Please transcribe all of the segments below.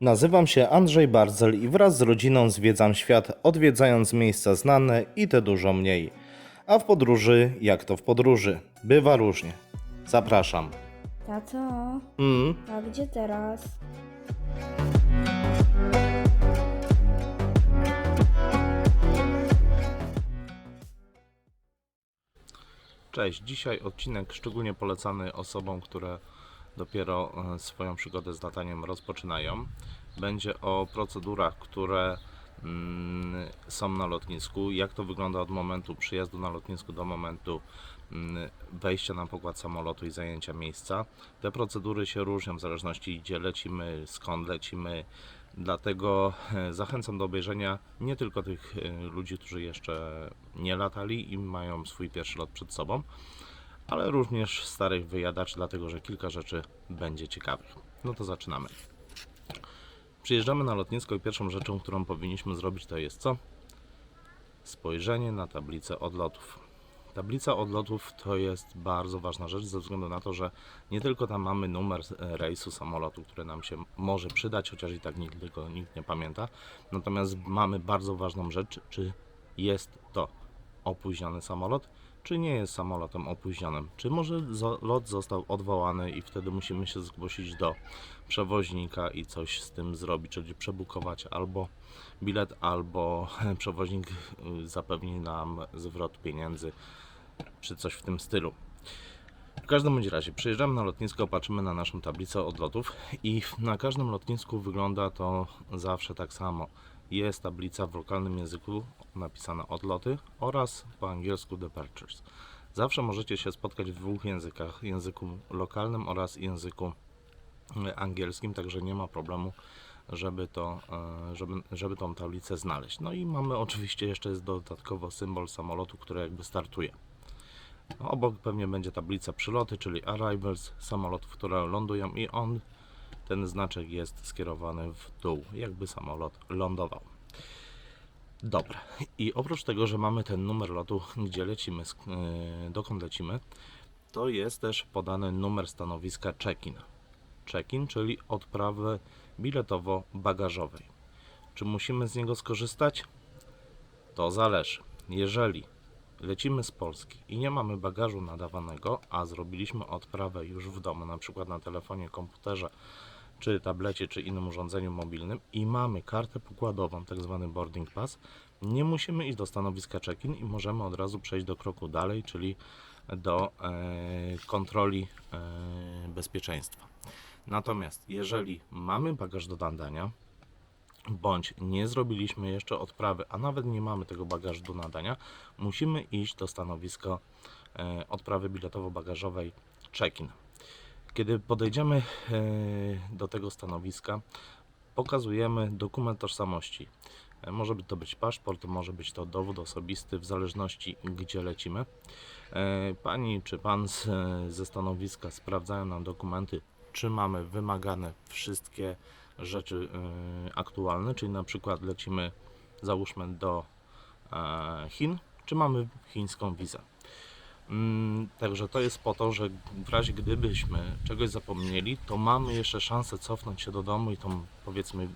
Nazywam się Andrzej Barzel i wraz z rodziną zwiedzam świat, odwiedzając miejsca znane i te dużo mniej. A w podróży, jak to w podróży, bywa różnie. Zapraszam. Tato, Mm, a gdzie teraz? Cześć, dzisiaj odcinek szczególnie polecany osobom, które dopiero e, swoją przygodę z lataniem rozpoczynają. Będzie o procedurach, które mm, są na lotnisku, jak to wygląda od momentu przyjazdu na lotnisku do momentu mm, wejścia na pokład samolotu i zajęcia miejsca. Te procedury się różnią w zależności gdzie lecimy, skąd lecimy. Dlatego e, zachęcam do obejrzenia nie tylko tych e, ludzi, którzy jeszcze nie latali i mają swój pierwszy lot przed sobą, ale również starych wyjadaczy, dlatego że kilka rzeczy będzie ciekawych. No to zaczynamy. Przyjeżdżamy na lotnisko i pierwszą rzeczą, którą powinniśmy zrobić, to jest co? Spojrzenie na tablicę odlotów. Tablica odlotów to jest bardzo ważna rzecz, ze względu na to, że nie tylko tam mamy numer e, rejsu samolotu, który nam się może przydać, chociaż i tak nikt tego nikt nie pamięta. Natomiast mamy bardzo ważną rzecz, czy jest to opóźniony samolot, czy nie jest samolotem opóźnionym. Czy może lot został odwołany i wtedy musimy się zgłosić do przewoźnika i coś z tym zrobić, czyli przebukować albo bilet, albo przewoźnik y, zapewni nam zwrot pieniędzy, czy coś w tym stylu. W każdym bądź razie przyjeżdżamy na lotnisko, patrzymy na naszą tablicę odlotów i na każdym lotnisku wygląda to zawsze tak samo. Jest tablica w lokalnym języku napisana odloty oraz po angielsku departures. Zawsze możecie się spotkać w dwóch językach, języku lokalnym oraz języku e, angielskim, także nie ma problemu, żeby, to, e, żeby, żeby tą tablicę znaleźć. No i mamy oczywiście jeszcze jest dodatkowo symbol samolotu, który jakby startuje. Obok pewnie będzie tablica przyloty, czyli arrivals, samolotów, które lądują i on, ten znaczek jest skierowany w dół, jakby samolot lądował. Dobra. I oprócz tego, że mamy ten numer lotu, gdzie lecimy, yy, dokąd lecimy, to jest też podany numer stanowiska check-in. Check-in, czyli odprawy biletowo-bagażowej. Czy musimy z niego skorzystać? To zależy. Jeżeli lecimy z Polski i nie mamy bagażu nadawanego, a zrobiliśmy odprawę już w domu, na przykład na telefonie, komputerze, czy tablecie, czy innym urządzeniu mobilnym i mamy kartę pokładową, tak zwany boarding pass, nie musimy iść do stanowiska check-in i możemy od razu przejść do kroku dalej, czyli do e, kontroli e, bezpieczeństwa. Natomiast jeżeli mamy bagaż do nadania, bądź nie zrobiliśmy jeszcze odprawy, a nawet nie mamy tego bagażu do nadania, musimy iść do stanowiska e, odprawy biletowo-bagażowej check-in. Kiedy podejdziemy e, do tego stanowiska, pokazujemy dokument tożsamości. E, Może to być paszport, może być to dowód osobisty, w zależności gdzie lecimy. Pani czy pan z, ze stanowiska sprawdzają nam dokumenty, czy mamy wymagane wszystkie rzeczy e, aktualne, czyli na przykład lecimy, załóżmy do e, Chin, czy mamy chińską wizę. Mm, Także to jest po to, że w razie gdybyśmy czegoś zapomnieli, to mamy jeszcze szansę cofnąć się do domu i tą powiedzmy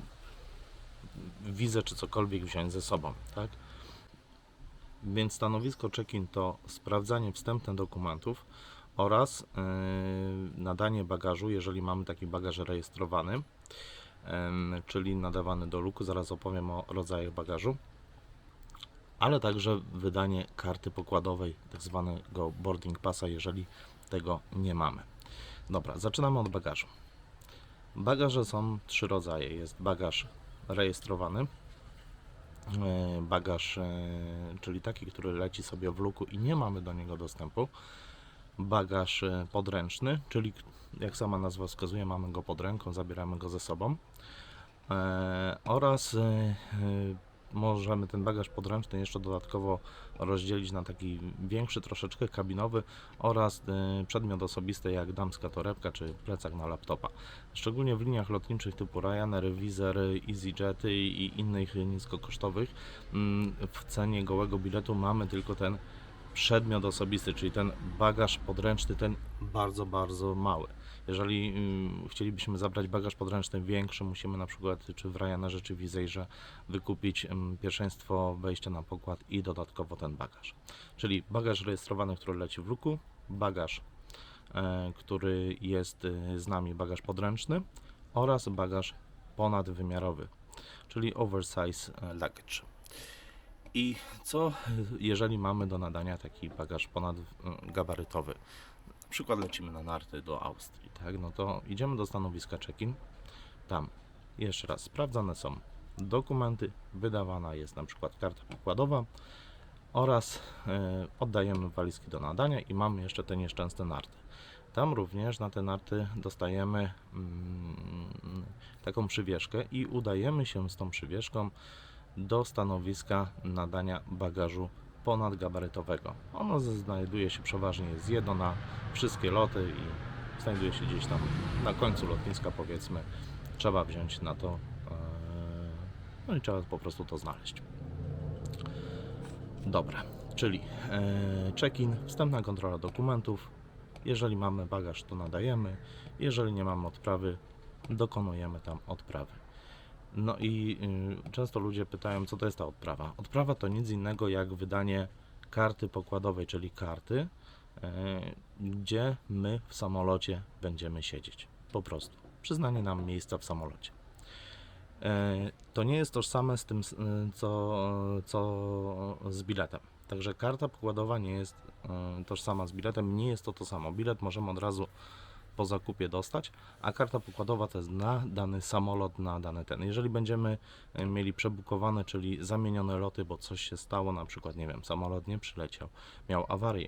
wizę czy cokolwiek wziąć ze sobą, tak? Więc stanowisko check-in to sprawdzanie wstępne dokumentów oraz yy, nadanie bagażu, jeżeli mamy taki bagaż rejestrowany, czyli nadawany do luku. Zaraz opowiem o rodzajach bagażu ale także wydanie karty pokładowej, tak zwanego boarding passa, jeżeli tego nie mamy. Dobra, zaczynamy od bagażu. Bagaże są trzy rodzaje. Jest bagaż rejestrowany, e, bagaż, e, czyli taki, który leci sobie w luku i nie mamy do niego dostępu. Bagaż e, podręczny, czyli jak sama nazwa wskazuje, mamy go pod ręką, zabieramy go ze sobą. E, oraz e, e, możemy ten bagaż podręczny jeszcze dodatkowo rozdzielić na taki większy, troszeczkę kabinowy oraz przedmiot osobisty jak damska torebka czy plecak na laptopa. Szczególnie w liniach lotniczych typu Ryanair, Wizz Air, EasyJety i innych niskokosztowych mm, w cenie gołego biletu mamy tylko ten przedmiot osobisty, czyli ten bagaż podręczny, ten bardzo, bardzo mały. Jeżeli ym, chcielibyśmy zabrać bagaż podręczny większy, musimy na przykład czy w Ryanerze, czy w Izejrze wykupić pierwszeństwo wejścia na pokład i dodatkowo ten bagaż. Czyli bagaż rejestrowany, który leci w luku, bagaż, e, który jest e, z nami, bagaż podręczny oraz bagaż ponadwymiarowy, czyli oversize e, luggage. I co, jeżeli mamy do nadania taki bagaż ponadgabarytowy? Na przykład lecimy na narty do Austrii, tak? No to idziemy do stanowiska check-in. Tam jeszcze raz sprawdzane są dokumenty, wydawana jest na przykład karta pokładowa oraz e, oddajemy walizki do nadania i mamy jeszcze te nieszczęsne narty. Tam również na te narty dostajemy mm, taką przywieszkę i udajemy się z tą przywieszką do stanowiska nadania bagażu ponadgabarytowego. Ono znajduje się przeważnie jest jedno na wszystkie loty i znajduje się gdzieś tam na końcu lotniska powiedzmy. Trzeba wziąć na to, e, no i trzeba po prostu to znaleźć. Dobra, czyli e, check-in, wstępna kontrola dokumentów. Jeżeli mamy bagaż, to nadajemy. Jeżeli nie mamy odprawy, dokonujemy tam odprawy. No i y, często ludzie pytają, co to jest ta odprawa. Odprawa to nic innego jak wydanie karty pokładowej, czyli karty, e, gdzie my w samolocie będziemy siedzieć. Po prostu. Przyznanie nam miejsca w samolocie. E, To nie jest tożsame z tym, y, co, co z biletem. Także karta pokładowa nie jest y, tożsama z biletem, nie jest to to samo. Bilet możemy od razu po zakupie dostać, a karta pokładowa to jest na dany samolot, na dany ten. Jeżeli będziemy y, mieli przebukowane, czyli zamienione loty, bo coś się stało, na przykład, nie wiem, samolot nie przyleciał, miał awarię,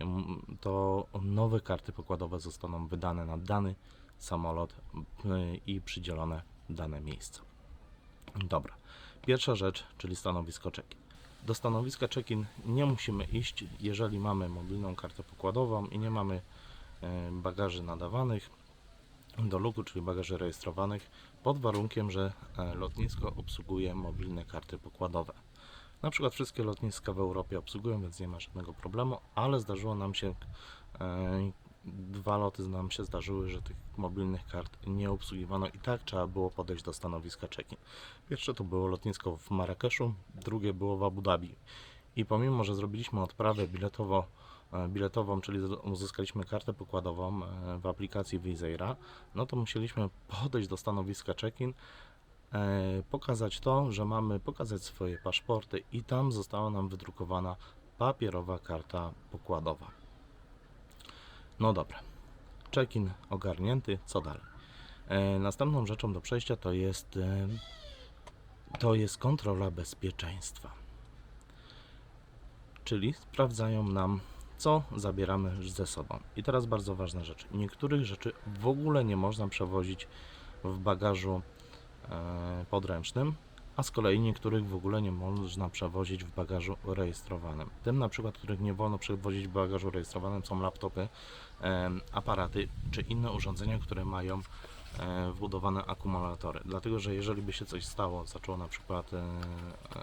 to nowe karty pokładowe zostaną wydane na dany samolot i przydzielone dane miejsce. Dobra. Pierwsza rzecz, czyli stanowisko check-in. Do stanowiska check-in nie musimy iść, jeżeli mamy mobilną kartę pokładową i nie mamy e, bagaży nadawanych do luku, czyli bagaży rejestrowanych, pod warunkiem, że e, lotnisko obsługuje mobilne karty pokładowe. Na przykład wszystkie lotniska w Europie obsługują, więc nie ma żadnego problemu, ale zdarzyło nam się e, dwa loty nam się zdarzyły, że tych mobilnych kart nie obsługiwano i tak trzeba było podejść do stanowiska check-in. Pierwsze to było lotnisko w Marrakeszu, drugie było w Abu Dhabi. I pomimo, że zrobiliśmy odprawę biletowo, biletową, czyli uzyskaliśmy kartę pokładową e, w aplikacji Viseira, no to musieliśmy podejść do stanowiska check-in, e, pokazać to, że mamy pokazać swoje paszporty i tam została nam wydrukowana papierowa karta pokładowa. No dobra. Check-in ogarnięty, co dalej? E, następną rzeczą do przejścia to jest e, to jest kontrola bezpieczeństwa. Czyli sprawdzają nam, co zabieramy ze sobą. I teraz bardzo ważna rzecz. Niektórych rzeczy w ogóle nie można przewozić w bagażu e, podręcznym, a z kolei niektórych w ogóle nie można przewozić w bagażu rejestrowanym. Tym na przykład, których nie wolno przewozić w bagażu rejestrowanym są laptopy, aparaty czy inne urządzenia, które mają wbudowane akumulatory. Dlatego, że jeżeli by się coś stało, zaczął na przykład e,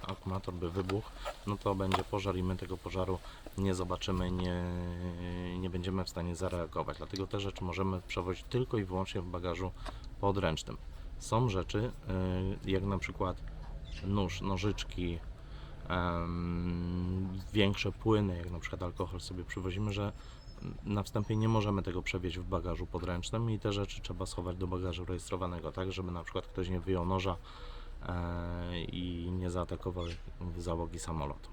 akumulator by wybuchł, no to będzie pożar i my tego pożaru nie zobaczymy, nie, nie będziemy w stanie zareagować. Dlatego te rzeczy możemy przewozić tylko i wyłącznie w bagażu podręcznym. Są rzeczy, e, jak na przykład nóż, nożyczki, większe płyny, jak na przykład alkohol sobie przywozimy, że na wstępie nie możemy tego przewieźć w bagażu podręcznym i te rzeczy trzeba schować do bagażu rejestrowanego, tak, żeby na przykład ktoś nie wyjął noża e, i nie zaatakował załogi samolotu.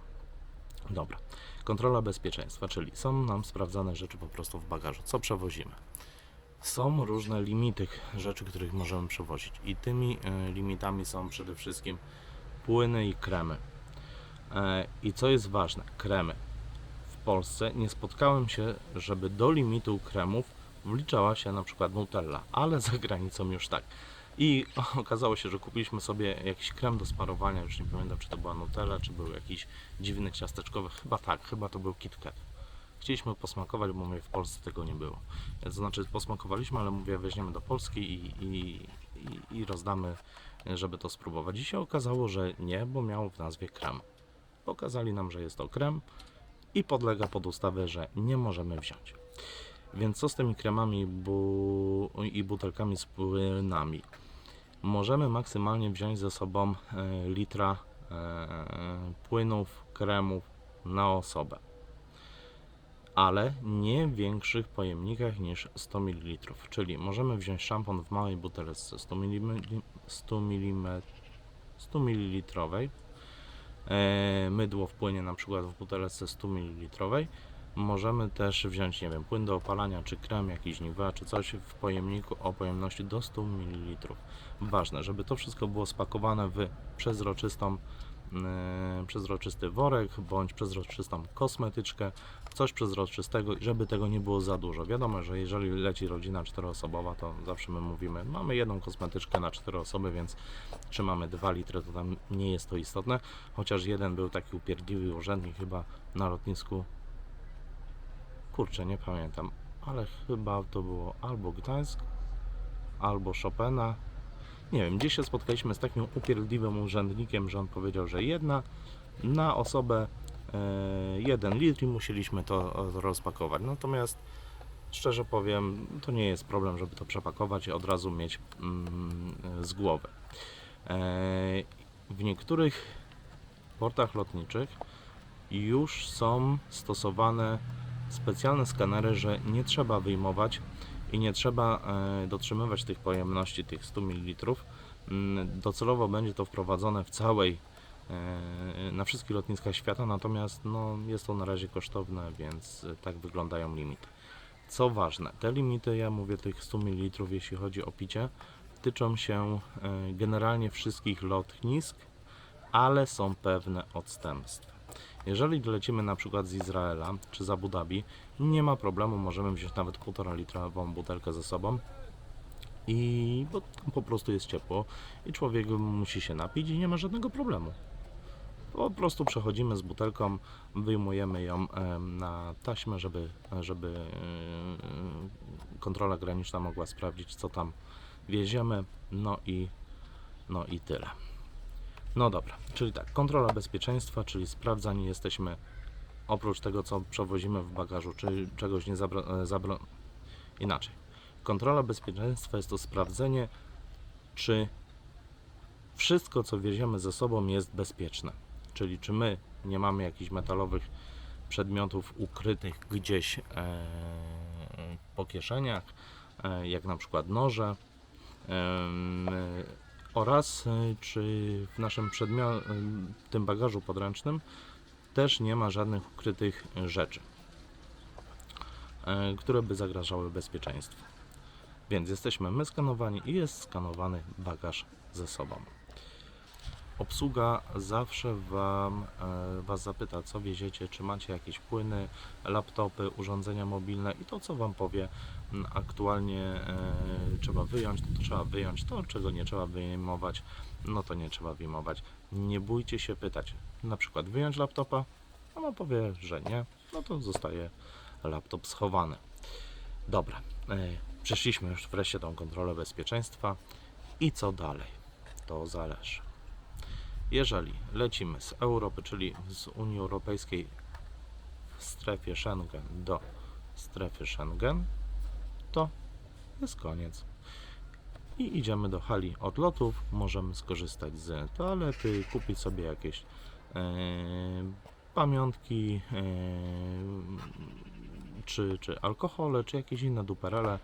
Dobra. Kontrola bezpieczeństwa, czyli są nam sprawdzane rzeczy po prostu w bagażu. Co przewozimy? Są różne limity rzeczy, których możemy przewozić i tymi e, limitami są przede wszystkim płyny i kremy. E, I co jest ważne, kremy. Polsce nie spotkałem się, żeby do limitu kremów wliczała się na przykład Nutella, ale za granicą już tak. I okazało się, że kupiliśmy sobie jakiś krem do sparowania, już nie pamiętam czy to była Nutella, czy był jakiś dziwny ciasteczkowy, chyba tak, chyba to był KitKat. Chcieliśmy posmakować, bo mówię, w Polsce tego nie było. To znaczy posmakowaliśmy, ale mówię, weźmiemy do Polski i, i, i, i rozdamy, żeby to spróbować. I się okazało, że nie, bo miał w nazwie krem. Pokazali nam, że jest to krem i podlega pod ustawę, że nie możemy wziąć. Więc co z tymi kremami bu- i butelkami z płynami? Możemy maksymalnie wziąć ze sobą e, litra e, płynów, kremów na osobę, ale nie w większych pojemnikach niż 100 ml. Czyli możemy wziąć szampon w małej butelce 100 mm, 100 mm, 100 ml, mydło w płynie na przykład w butelce 100 ml. Możemy też wziąć, nie wiem, płyn do opalania, czy krem, jakiś niwa, czy coś w pojemniku o pojemności do 100 ml. Ważne, żeby to wszystko było spakowane w przezroczystą, e, przezroczysty worek bądź przezroczystą kosmetyczkę, coś przezroczystego, i żeby tego nie było za dużo. Wiadomo, że jeżeli leci rodzina czteroosobowa, to zawsze my mówimy, mamy jedną kosmetyczkę na cztery osoby, więc czy mamy 2 litry, to tam nie jest to istotne. Chociaż jeden był taki upierdliwy urzędnik chyba na lotnisku. Kurczę, nie pamiętam, ale chyba to było albo Gdańsk, albo Chopina. Nie wiem, gdzieś się spotkaliśmy z takim upierdliwym urzędnikiem, że on powiedział, że jedna na osobę e, jeden litr i musieliśmy to rozpakować. Natomiast szczerze powiem, to nie jest problem, żeby to przepakować i od razu mieć mm, z głowy. E, w niektórych portach lotniczych już są stosowane specjalne skanery, że nie trzeba wyjmować i nie trzeba e, dotrzymywać tych pojemności, tych 100 ml. Mm, Docelowo będzie to wprowadzone w całej, e, na wszystkich lotniskach świata, natomiast no, jest to na razie kosztowne, więc e, tak wyglądają limity. Co ważne, te limity, ja mówię tych 100 ml, jeśli chodzi o picie, tyczą się generalnie wszystkich lotnisk, ale są pewne odstępstwa. Jeżeli lecimy na przykład z Izraela czy z Abu Dhabi, nie ma problemu, możemy wziąć nawet 1,5 litrową butelkę ze sobą i bo tam po prostu jest ciepło i człowiek musi się napić i nie ma żadnego problemu. Po prostu przechodzimy z butelką, wyjmujemy ją na taśmę, żeby, żeby kontrola graniczna mogła sprawdzić, co tam wieziemy. No i, no i tyle. No dobra, czyli tak, kontrola bezpieczeństwa, czyli sprawdzani jesteśmy oprócz tego, co przewozimy w bagażu, czy czegoś nie zabra... e, zabra... Inaczej. Kontrola bezpieczeństwa jest to sprawdzenie, czy wszystko, co wieziemy ze sobą jest bezpieczne. Czyli czy my nie mamy jakichś metalowych przedmiotów ukrytych gdzieś e, po kieszeniach, e, jak na przykład noże, em, oraz e, czy w naszym em, tym bagażu podręcznym też nie ma żadnych ukrytych rzeczy, e, które by zagrażały bezpieczeństwu. Więc jesteśmy my skanowani i jest skanowany bagaż ze sobą. Obsługa zawsze wam, e, Was zapyta, co wieziecie, czy macie jakieś płyny, laptopy, urządzenia mobilne i to, co Wam powie, aktualnie e, trzeba wyjąć, to, trzeba wyjąć, to, czego nie trzeba wyjmować, no to nie trzeba wyjmować. Nie bójcie się pytać, na przykład wyjąć laptopa, ona powie, że nie, no to zostaje laptop schowany. Dobra, e, przeszliśmy już wreszcie tą kontrolę bezpieczeństwa i co dalej? To zależy. Jeżeli lecimy z Europy, czyli z Unii Europejskiej w strefie Schengen do strefy Schengen, to jest koniec. I idziemy do hali odlotów. Możemy skorzystać z toalety, kupić sobie jakieś e, pamiątki, e, czy, czy alkohole, czy jakieś inne duperele.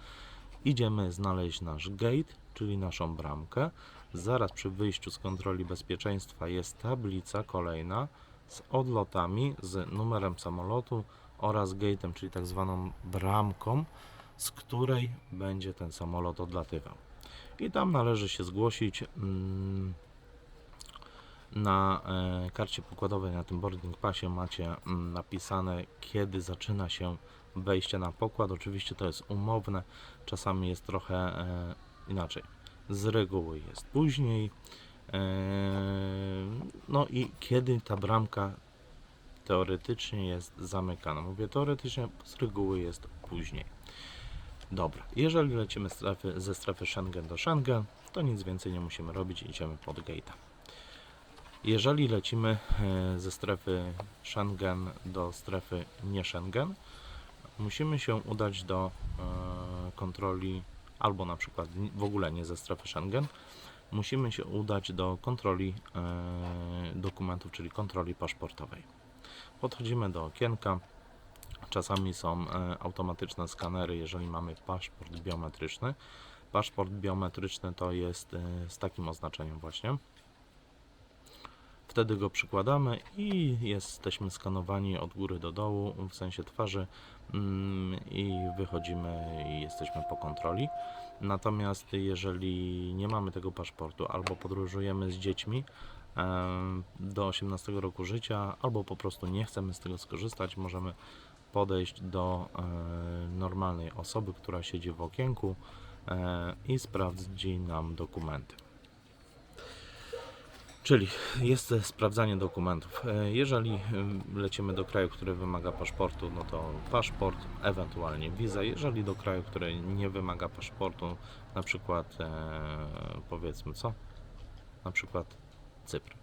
Idziemy znaleźć nasz gate, czyli naszą bramkę. Zaraz przy wyjściu z kontroli bezpieczeństwa jest tablica kolejna z odlotami, z numerem samolotu oraz gate'em, czyli tak zwaną bramką, z której będzie ten samolot odlatywał. I tam należy się zgłosić mm, na e, karcie pokładowej, na tym boarding passie macie mm, napisane, kiedy zaczyna się wejście na pokład. Oczywiście to jest umowne, czasami jest trochę e, inaczej. Z reguły jest później. E, no i kiedy ta bramka teoretycznie jest zamykana. Mówię teoretycznie, z reguły jest później. Dobra, jeżeli lecimy strefy, ze strefy Schengen do Schengen, to nic więcej nie musimy robić, idziemy pod gate'a. Jeżeli lecimy e, ze strefy Schengen do strefy nie Schengen, musimy się udać do e, kontroli, albo na przykład w ogóle nie ze strefy Schengen, musimy się udać do kontroli e, dokumentów, czyli kontroli paszportowej. Podchodzimy do okienka. Czasami są e, automatyczne skanery, jeżeli mamy paszport biometryczny. Paszport biometryczny to jest e, z takim oznaczeniem właśnie. Wtedy go przykładamy i jesteśmy skanowani od góry do dołu, w sensie twarzy mm, i wychodzimy i jesteśmy po kontroli. Natomiast jeżeli nie mamy tego paszportu albo podróżujemy z dziećmi em, do 18 roku życia, albo po prostu nie chcemy z tego skorzystać, możemy podejść do e, normalnej osoby, która siedzi w okienku e, i sprawdzi nam dokumenty. Czyli jest sprawdzanie dokumentów. E, Jeżeli lecimy do kraju, który wymaga paszportu, no to paszport, ewentualnie wiza. Jeżeli do kraju, który nie wymaga paszportu, na przykład powiedzmy co? Na przykład Cypr.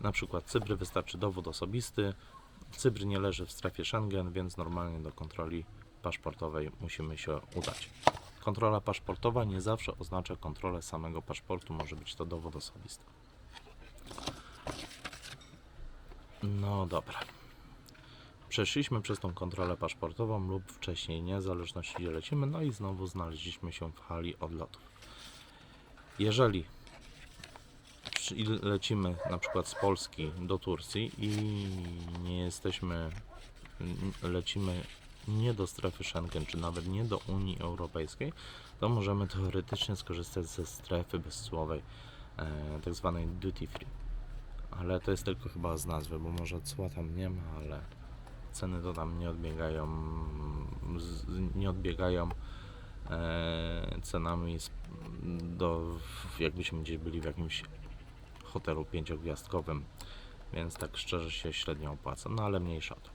Na przykład Cypr wystarczy dowód osobisty. Cypr nie leży w strefie Schengen, więc normalnie do kontroli paszportowej musimy się udać. Kontrola paszportowa nie zawsze oznacza kontrolę samego paszportu, może być to dowód osobisty. No dobra. Przeszliśmy przez tą kontrolę paszportową lub wcześniej nie, w zależności gdzie lecimy, no i znowu znaleźliśmy się w hali odlotów. Jeżeli przy- lecimy na przykład z Polski do Turcji i nie jesteśmy, lecimy nie do strefy Schengen, czy nawet nie do Unii Europejskiej, to możemy teoretycznie skorzystać ze strefy bezcłowej, e, tak zwanej duty free. Ale to jest tylko chyba z nazwy, bo może cła tam nie ma, ale ceny to tam nie odbiegają, z, nie odbiegają e, cenami z, do, jakbyśmy gdzieś byli w jakimś hotelu pięciogwiazdkowym, więc tak szczerze się średnio opłaca, no ale mniejsza to.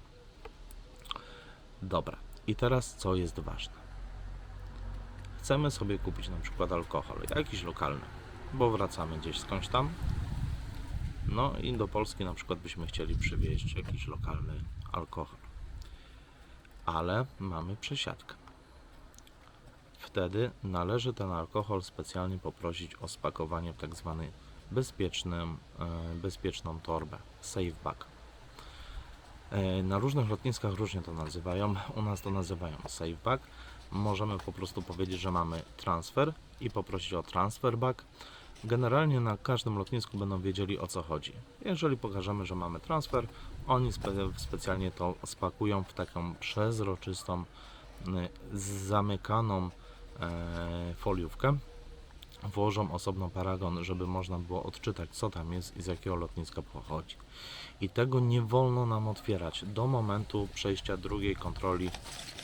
Dobra, i teraz co jest ważne? Chcemy sobie kupić na przykład alkohol, jakiś lokalny, bo wracamy gdzieś skądś tam. No i do Polski na przykład byśmy chcieli przywieźć jakiś lokalny alkohol. Ale mamy przesiadkę. Wtedy należy ten alkohol specjalnie poprosić o spakowanie w tak bezpiecznym, e, bezpieczną torbę, safe bag. E, Na różnych lotniskach różnie to nazywają. U nas to nazywają safe bag. Możemy po prostu powiedzieć, że mamy transfer i poprosić o transfer bag. Generalnie na każdym lotnisku będą wiedzieli o co chodzi. Jeżeli pokażemy, że mamy transfer, oni spe specjalnie to spakują w taką przezroczystą, y, zamykaną e, foliówkę. Włożą osobno paragon, żeby można było odczytać, co tam jest i z jakiego lotniska pochodzi. I tego nie wolno nam otwierać do momentu przejścia drugiej kontroli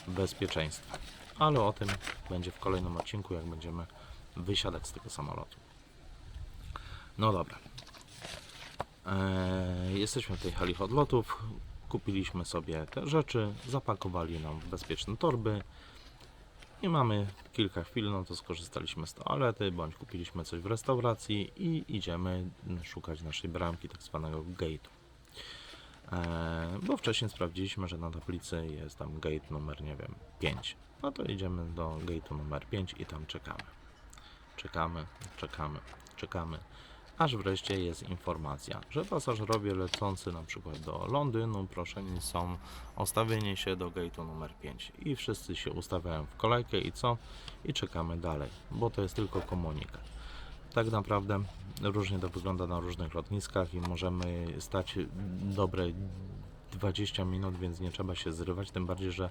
bezpieczeństwa. Ale o tym będzie w kolejnym odcinku, jak będziemy wysiadać z tego samolotu. No dobra. Eee, jesteśmy w tej hali odlotów. Kupiliśmy sobie te rzeczy, zapakowali nam w bezpieczne torby. I mamy kilka chwil, no to skorzystaliśmy z toalety, bądź kupiliśmy coś w restauracji i idziemy szukać naszej bramki, tak zwanego gate'u. Eee, bo wcześniej sprawdziliśmy, że na tablicy jest tam gate numer, nie wiem, 5. No to idziemy do gate'u numer 5 i tam czekamy. Czekamy, czekamy, czekamy. Aż wreszcie jest informacja, że pasażerowie lecący na przykład do Londynu proszeni są o stawienie się do gate'u numer 5 i wszyscy się ustawiają w kolejkę i co? I czekamy dalej, bo to jest tylko komunikat. Tak naprawdę różnie to wygląda na różnych lotniskach i możemy stać dobre 20 minut, więc nie trzeba się zrywać, tym bardziej, że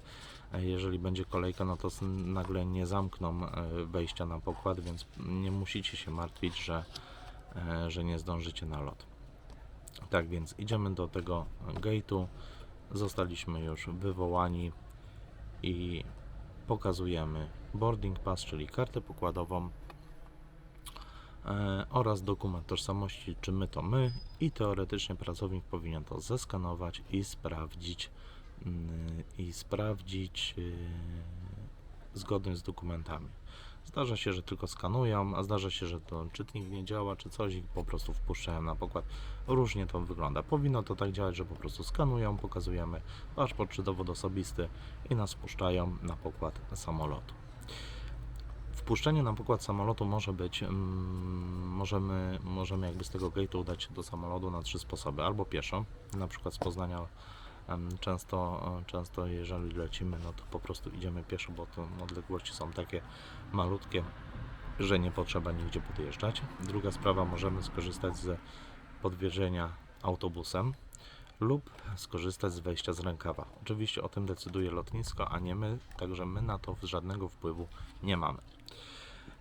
jeżeli będzie kolejka, no to nagle nie zamkną e, wejścia na pokład, więc nie musicie się martwić, że, że nie zdążycie na lot. Tak więc idziemy do tego gate'u, zostaliśmy już wywołani i pokazujemy boarding pass, czyli kartę pokładową e, oraz dokument tożsamości, czy my to my i teoretycznie pracownik powinien to zeskanować i sprawdzić mm, i sprawdzić yy, zgodność z dokumentami. Zdarza się, że tylko skanują, a zdarza się, że to czytnik nie działa, czy coś i po prostu wpuszczają na pokład. Różnie to wygląda. Powinno to tak działać, że po prostu skanują, pokazujemy paszport czy dowód osobisty i nas wpuszczają na pokład samolotu. Wpuszczenie na pokład samolotu może być, mm, możemy, możemy jakby z tego gate'u udać się do samolotu na trzy sposoby. Albo pieszo, na przykład z Poznania często, e, często jeżeli lecimy, no to po prostu idziemy pieszo, bo to odległości są takie malutkie, że nie potrzeba nigdzie podjeżdżać. Druga sprawa, możemy skorzystać z podwiezienia autobusem lub skorzystać z wejścia z rękawa. Oczywiście o tym decyduje lotnisko, a nie my, także my na to żadnego wpływu nie mamy.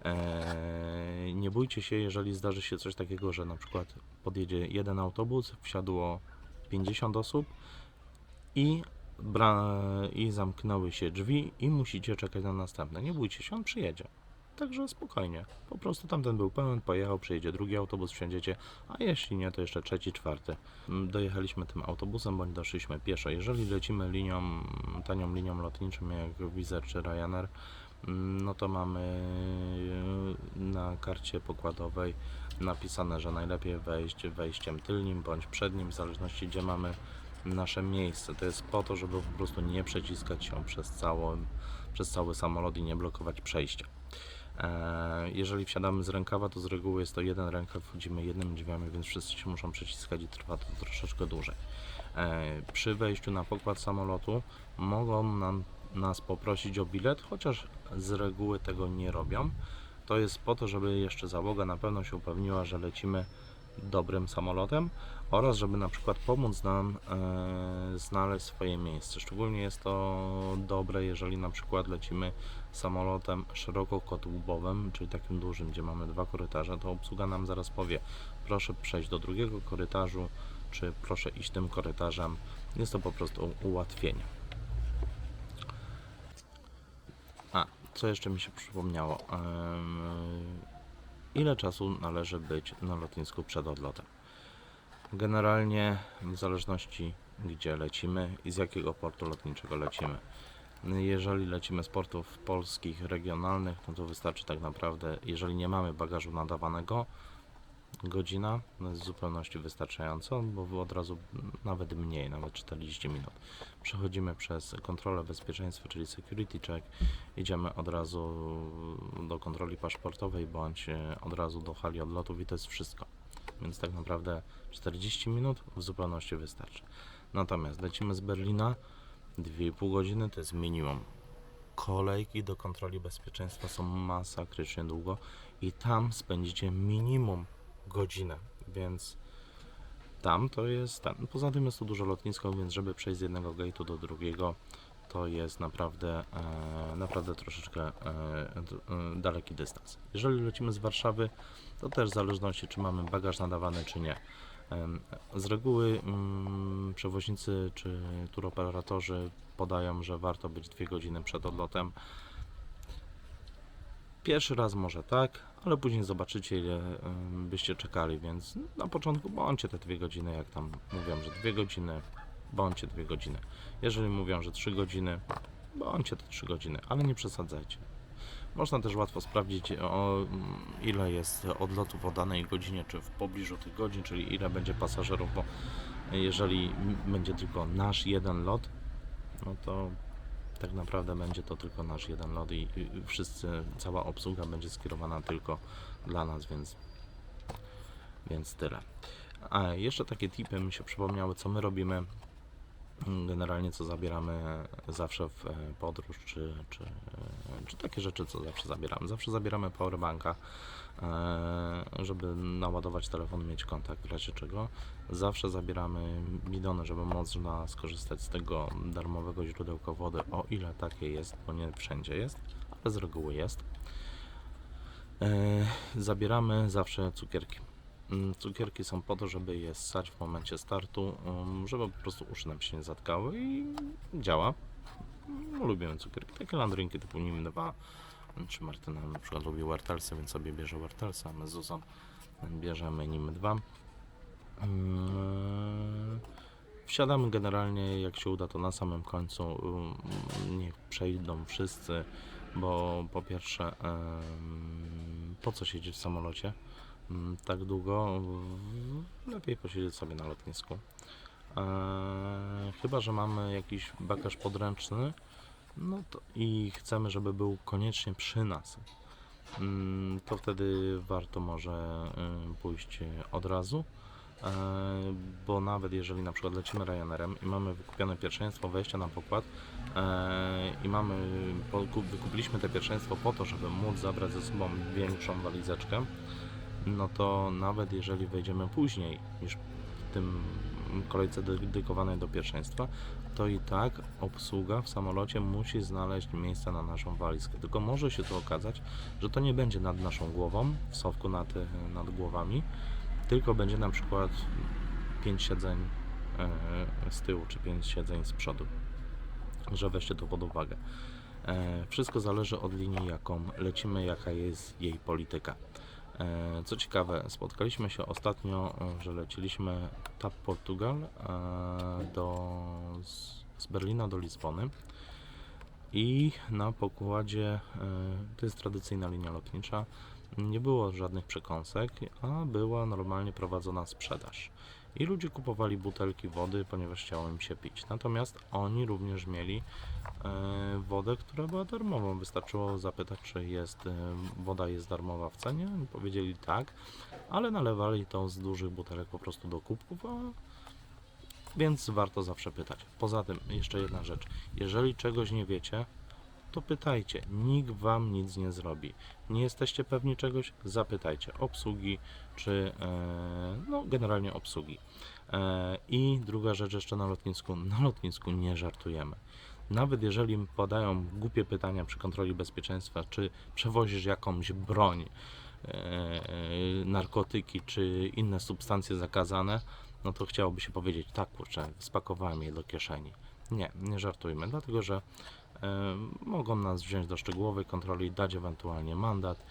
Eee, nie bójcie się, jeżeli zdarzy się coś takiego, że na przykład podjedzie jeden autobus, wsiadło 50 osób i, i zamknęły się drzwi i musicie czekać na następne. Nie bójcie się, on przyjedzie. Także spokojnie. Po prostu tamten był pełen, pojechał, przyjedzie drugi autobus, wsiądziecie, a jeśli nie, to jeszcze trzeci, czwarty. Mm, Dojechaliśmy tym autobusem, bądź doszliśmy pieszo. Jeżeli lecimy linią, tanią linią lotniczą jak Wizz Air czy Ryanair, mm, no to mamy yy, na karcie pokładowej napisane, że najlepiej wejść wejściem tylnym bądź przednim, w zależności gdzie mamy nasze miejsce. To jest po to, żeby po prostu nie przeciskać się przez, przez cały samolot i nie blokować przejścia. E, Jeżeli wsiadamy z rękawa, to z reguły jest to jeden rękaw, wchodzimy jednymi drzwiami, więc wszyscy się muszą przeciskać i trwa to troszeczkę dłużej. E, Przy wejściu na pokład samolotu mogą nam, nas poprosić o bilet, chociaż z reguły tego nie robią. To jest po to, żeby jeszcze załoga na pewno się upewniła, że lecimy dobrym samolotem oraz żeby na przykład pomóc nam e, znaleźć swoje miejsce. Szczególnie jest to dobre, jeżeli na przykład lecimy samolotem szerokokotłubowym, czyli takim dużym, gdzie mamy dwa korytarze, to obsługa nam zaraz powie, proszę przejść do drugiego korytarzu, czy proszę iść tym korytarzem. Jest to po prostu ułatwienie. A, co jeszcze mi się przypomniało? Ile czasu należy być na lotnisku przed odlotem? Generalnie w zależności gdzie lecimy i z jakiego portu lotniczego lecimy. Jeżeli lecimy z portów polskich, regionalnych, no to wystarczy tak naprawdę, jeżeli nie mamy bagażu nadawanego, godzina no jest w zupełności wystarczająco, bo od razu nawet mniej, nawet 40 minut. Przechodzimy przez kontrolę bezpieczeństwa, czyli security check, idziemy od razu do kontroli paszportowej bądź e, od razu do hali odlotów i to jest wszystko. Więc tak naprawdę 40 minut w zupełności wystarczy. Natomiast lecimy z Berlina 2,5 godziny to jest minimum. Kolejki do kontroli bezpieczeństwa są masakrycznie długo i tam spędzicie minimum godzinę, więc tam to jest ten. Poza tym jest tu dużo lotnisko, więc żeby przejść z jednego gate'u do drugiego, to jest naprawdę, e, naprawdę troszeczkę e, e, daleki dystans. Jeżeli lecimy z Warszawy, to też w zależności, czy mamy bagaż nadawany, czy nie. Z reguły mm, przewoźnicy czy turoperatorzy podają, że warto być dwie godziny przed odlotem. Pierwszy raz może tak, ale później zobaczycie ile byście czekali, więc na początku bądźcie te dwie godziny, jak tam mówią, że dwie godziny, bądźcie dwie godziny. Jeżeli mówią, że trzy godziny, bądźcie te trzy godziny, ale nie przesadzajcie. Można też łatwo sprawdzić, o, ile jest odlotów o danej godzinie, czy w pobliżu tych godzin, czyli ile będzie pasażerów, bo jeżeli będzie tylko nasz jeden lot, no to tak naprawdę będzie to tylko nasz jeden lot i, wszyscy, cała obsługa będzie skierowana tylko dla nas, więc, więc tyle. A jeszcze takie tipy mi się przypomniały, co my robimy generalnie co zabieramy zawsze w e, podróż, czy, czy, e, czy takie rzeczy, co zawsze zabieramy. Zawsze zabieramy powerbanka, żeby naładować telefon, mieć kontakt w razie czego. Zawsze zabieramy bidony, żeby można skorzystać z tego darmowego źródełka wody, o ile takie jest, bo nie wszędzie jest, ale z reguły jest. E, Zabieramy zawsze cukierki. Mm, Cukierki są po to, żeby je ssać w momencie startu, um, żeby po prostu uszy nam się nie zatkały i działa. No, lubimy cukierki, takie landrynki typu NIM 2, czy Martyna na przykład lubi Wartelsy, więc sobie bierze Wartelsa, my z Zuzą bierzemy NIM 2. Mm, Wsiadamy generalnie, jak się uda, to na samym końcu. um, Niech przejdą wszyscy. bo po pierwsze, po co siedzieć w samolocie mm, tak długo? Lepiej posiedzieć sobie na lotnisku. E, chyba, że mamy jakiś bagaż podręczny, no to i chcemy, żeby był koniecznie przy nas. Mm, To wtedy warto może y, pójść od razu, e, bo nawet jeżeli na przykład lecimy Ryanerem i mamy wykupione pierwszeństwo wejścia na pokład e, i mamy, wykupiliśmy te pierwszeństwo po to, żeby móc zabrać ze sobą większą walizeczkę, no to nawet jeżeli wejdziemy później niż w tym kolejce dedykowanej do pierwszeństwa, to i tak obsługa w samolocie musi znaleźć miejsce na naszą walizkę. Tylko może się to okazać, że to nie będzie nad naszą głową, w sowku nad, e, nad głowami, tylko będzie na przykład 5 siedzeń e, z tyłu, czy 5 siedzeń z przodu. Że weźcie to pod uwagę. E, Wszystko zależy od linii, jaką lecimy, jaka jest jej polityka. E, Co ciekawe, spotkaliśmy się ostatnio, e, że leciliśmy TAP Portugal e, do, z, Berlina do Lizbony i na pokładzie, to jest tradycyjna linia lotnicza, nie było żadnych przekąsek, a była normalnie prowadzona sprzedaż. I ludzie kupowali butelki wody, ponieważ chciało im się pić. Natomiast oni również mieli wodę, która była darmową. Wystarczyło zapytać, czy jest, e, woda jest darmowa w cenie. Powiedzieli tak, ale nalewali to z dużych butelek po prostu do kubków, a więc warto zawsze pytać. Poza tym, jeszcze jedna rzecz. Jeżeli czegoś nie wiecie, to pytajcie. Nikt wam nic nie zrobi. Nie jesteście pewni czegoś? Zapytajcie obsługi, czy e, no generalnie obsługi. E, I druga rzecz jeszcze na lotnisku. Na lotnisku nie żartujemy. Nawet jeżeli padają głupie pytania przy kontroli bezpieczeństwa, czy przewozisz jakąś broń, e, narkotyki, czy inne substancje zakazane, no to chciałoby się powiedzieć, tak kurczę, spakowałem je do kieszeni. Nie, nie żartujmy, dlatego że e, mogą nas wziąć do szczegółowej kontroli, dać ewentualnie mandat,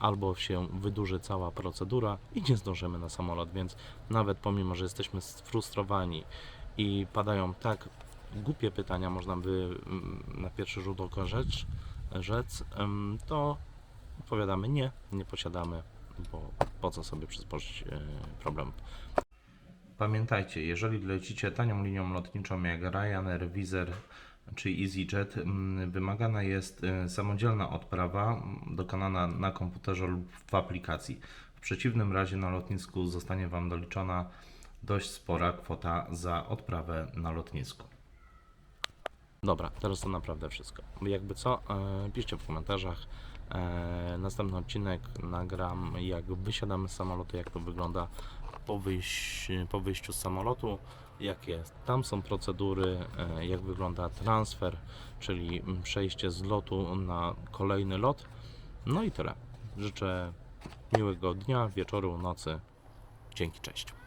albo się wydłuży cała procedura i nie zdążymy na samolot, więc nawet pomimo, że jesteśmy sfrustrowani i padają tak głupie pytania, można by mm, na pierwszy rzut oka rzecz, rzec, to odpowiadamy nie, nie posiadamy, bo po co sobie przysporzyć e, problem. Pamiętajcie, jeżeli lecicie tanią linią lotniczą jak Ryanair, Wizz Air czy EasyJet, wymagana jest e, samodzielna odprawa dokonana na komputerze lub w aplikacji. W przeciwnym razie na lotnisku zostanie Wam doliczona dość spora kwota za odprawę na lotnisku. Dobra, teraz to naprawdę wszystko. Jakby co, e, piszcie w komentarzach. E, następny odcinek nagram, jak wysiadamy z samolotu, jak to wygląda po, wyjś, po wyjściu z samolotu, jakie tam są procedury, e, jak wygląda transfer, czyli przejście z lotu na kolejny lot. No i tyle. Życzę miłego dnia, wieczoru, nocy. Dzięki, cześć.